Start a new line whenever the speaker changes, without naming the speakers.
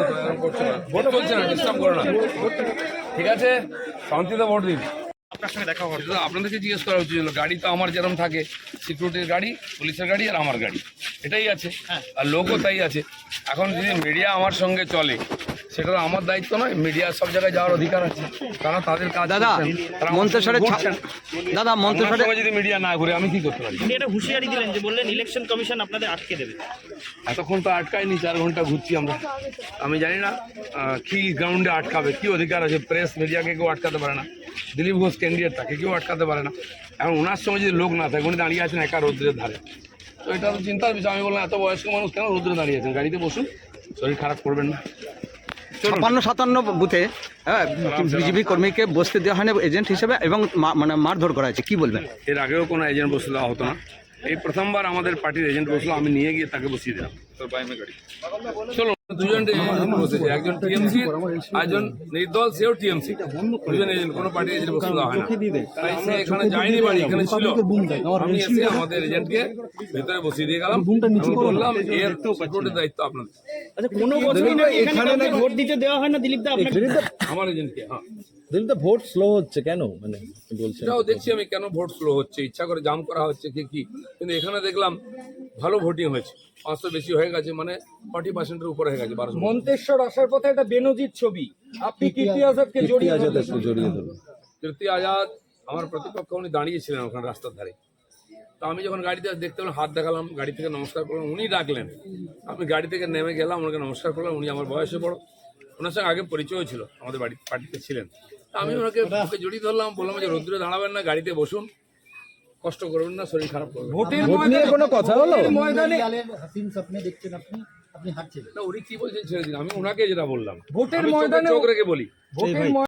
Disturb করছ না vote চলছে না ডিস্টার্ব করো না। ঠিক আছে? শান্তিতে ভোট দিন।
আপনার সঙ্গে দেখা হবে।
আপনাদেরকে জিজ্ঞেস করা উচিত গাড়ি তো আমার যেরকম থাকে সিকিউরিটির গাড়ি পুলিশের গাড়ি আর আমার গাড়ি। এটাই আছে আর লোকও তাই আছে। এখন যদি মিডিয়া আমার সঙ্গে চলে সেটা তো আমার দায়িত্ব নয় মিডিয়া সব জায়গায় যাওয়ার অধিকার আছে। তারা তাদের কাজ
দাদা
ঘুরছেন।
দাদা
আমার যদি মিডিয়া না ঘুরে আমি কি করতে পারি?
এটা হুঁশিয়ারি দিলেন যে বললেন ইলেকশন কমিশন আপনাদের আটকে দেবে।
এতক্ষণ তো আটকায়নি চার ঘণ্টা ঘুরছি আমরা। আমি জানি না কি গ্রাউন্ডে আটকাবে কি অধিকার আছে? প্রেস মিডিয়াকে কেউ আটকাতে পারে না। দিলীপ ঘোষ ক্যান্ডিডেট তাকে কেউ আটকাতে পারে না। এখন ওনার সঙ্গে যদি লোক না থাকে উনি দাঁড়িয়ে আছেন একা রৌদ্রের ধারে। তো এটা তো চিন্তার বিষয় আমি বললাম এত বয়স্ক মানুষ কেন রোদ্রে দাঁড়িয়ে আছেন? গাড়িতে বসুন শরীর খারাপ করবেন না।
ছাপ্পান্ন সাতান্ন বুথে হ্যাঁ বিজেপি কর্মীকে বসতে দেওয়া হয়নি এজেন্ট হিসেবে এবং মানে মারধর করা হয়েছে কি বলবেন?
এর আগেও কোনো এজেন্ট বসতে দেওয়া হতো না। এই প্রথমবার আমাদের পার্টির এজেন্ট বসল আমি নিয়ে গিয়ে তাকে বসিয়ে দিলাম। চলো দুজন এজেন্ট বসেছে একজন টিএমসি একজন নির্দল সেও টিএমসি। দুজন এজেন্ট কোনো পার্টি এজেন্ট বসে দেওয়া হয় না। তাই সে এখানে যায়নি বাড়ি এখানে ছিল। আমি এসে আমাদের এজেন্টকে ভেতরে বসিয়ে দিয়ে গেলাম বললাম এর সিকিউরিটির দায়িত্ব আপনাদের।
আচ্ছা কোনো বছরই নাকি এখানে ভোট দিতে দেওয়া হয় না দিলীপ দা
আমার এজেন্টকে হ্যাঁ।
দিলীপ দা ভোট স্লো হচ্ছে কেন? মানে কি বলছেন
সেটাও দেখছি আমি কেন ভোট স্লো হচ্ছে ইচ্ছা করে জাম করা হচ্ছে কি কি? কিন্তু এখানে দেখলাম ভালো ভোটিং হয়েছে। পাঁচশো বেশি হয়ে গেছে মানে ফর্টি পার্সেন্টের উপরে হয়ে গেছে বারোশো
মন্তেশ্বর আসার পথে একটা বেনজির ছবি। আপনি কীর্তি আজাদকে জড়িয়ে
আজাদ জড়িয়ে ধরুন
কীর্তি আজাদ আমার প্রতিপক্ষ উনি দাঁড়িয়েছিলেন ওখানে রাস্তার ধারে। তো আমি যখন গাড়িতে দেখতে পেলাম হাত দেখালাম গাড়ি থেকে নমস্কার করলাম উনি ডাকলেন। আমি গাড়ি থেকে নেমে গেলাম ওনাকে নমস্কার করলাম উনি আমার বয়সে বড়। ওনার সঙ্গে আগে পরিচয় ছিল আমাদের বাড়ি পার্টিতে ছিলেন। তা আমি ওনাকে ওকে জড়িয়ে ধরলাম বললাম যে রোদ্রে দাঁড়াবেন না গাড়িতে বসুন কষ্ট করবেন না শরীর খারাপ করবেন
ভোটের ময়দানে-
কোনো কথা হলো?
ময়দানে
হাসিন স্বপ্নে দেখছেন আপনি? আপনি হাঁটছেন।
না উনি কি বলছেন ছেড়ে দিন আমি ওনাকে যেটা বললাম।
ভোটের ময়দানে
চোখ রেখে বলি।
ভোটের